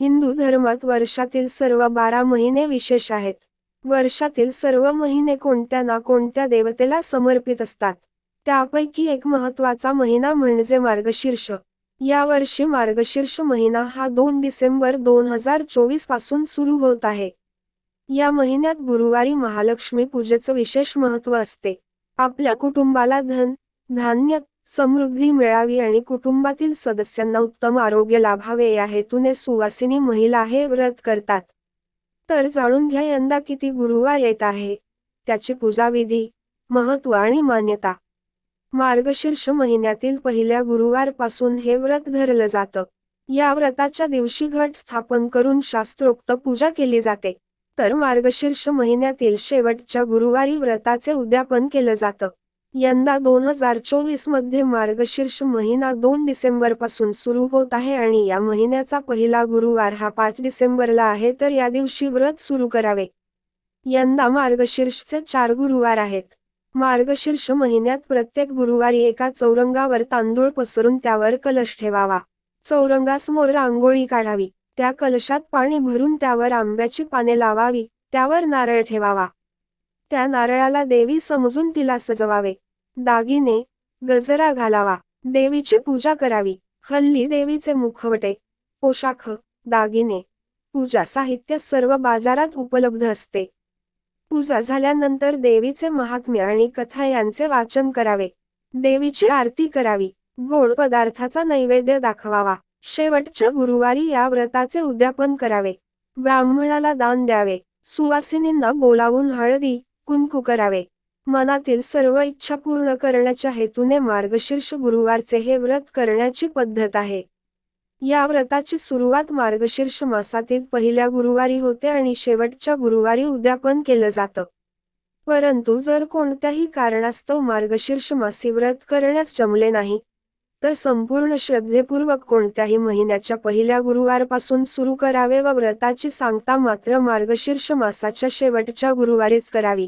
हिंदू धर्मात वर्षातील सर्व बारा महिने विशेष आहेत. वर्षातील सर्व महिने कोणत्या ना कोणत्या देवतेला समर्पित असतात. त्यापैकी एक महत्त्वाचा महिना म्हणजे मार्गशीर्ष. या वर्षी मार्गशीर्ष महिना हा दोन डिसेंबर दोन हजार चोवीसपासून सुरू होत आहे. या महिन्यात गुरुवारी महालक्ष्मी पूजेचं विशेष महत्त्व असते. आपल्या कुटुंबाला धन धान्य समृद्धी मिळावी आणि कुटुंबातील सदस्यांना उत्तम आरोग्य लाभावे या हेतूने सुवासिनी महिला हे व्रत करतात. तर जाणून घ्या यंदा किती गुरुवार येत आहे. त्याची पूजाविधी महत्त्व आणि मान्यता. मार्गशीर्ष महिन्यातील पहिल्या गुरुवारपासून हे व्रत धरलं जातं. या व्रताच्या दिवशी घट स्थापन करून शास्त्रोक्त पूजा केली जाते. तर मार्गशीर्ष महिन्यातील शेवटच्या गुरुवारी व्रताचे उद्यापन केलं जातं. यंदा दोन हजार चोवीसमध्ये मार्गशीर्ष महिना दोन डिसेंबरपासून सुरू होत आहे आणि या महिन्याचा पहिला गुरुवार हा पाच डिसेंबरला आहे तर या दिवशी व्रत सुरू करावे. यंदा मार्गशीर्षचे चार गुरुवार आहेत. मार्गशीर्ष महिन्यात प्रत्येक गुरुवारी एका चौरंगावर तांदूळ पसरून त्यावर कलश ठेवावा. चौरंगासमोर रांगोळी काढावी. त्या कलशात पाणी भरून त्यावर आंब्याची पाने लावावी. त्यावर नारळ ठेवावा. त्या नारळाला देवी समजून तिला सजवावे. दागिने गजरा घालावा. देवीची पूजा करावी. हल्ली देवीचे मुखवटे पोशाख दागिने पूजा साहित्य सर्व बाजारात उपलब्ध असते. पूजा झाल्यानंतर देवीचे महात्म्य आणि कथा यांचे वाचन करावे. देवीची आरती करावी. गोड पदार्थाचा नैवेद्य दाखवावा. शेवटच्या गुरुवारी या व्रताचे उद्यापन करावे. ब्राह्मणाला दान द्यावे. सुवासिनींना बोलावून हळदी कुंकू करावे. मनातील सर्व इच्छा पूर्ण करण्याच्या हेतूने मार्गशीर्ष गुरुवारचे हे व्रत करण्याची पद्धत आहे. या व्रताची सुरुवात मार्गशीर्ष मासातील पहिल्या गुरुवारी होते आणि शेवटच्या गुरुवारी उद्यापन केलं जातं. परंतु जर कोणत्याही कारणास्तव मार्गशीर्ष मासी व्रत करण्यास जमले नाही तर संपूर्ण श्रद्धेपूर्वक कोणत्याही महिन्याच्या पहिल्या गुरुवारपासून सुरू करावे व व्रताची सांगता मात्र मार्गशीर्ष मासाच्या शेवटच्या गुरुवारीच करावी.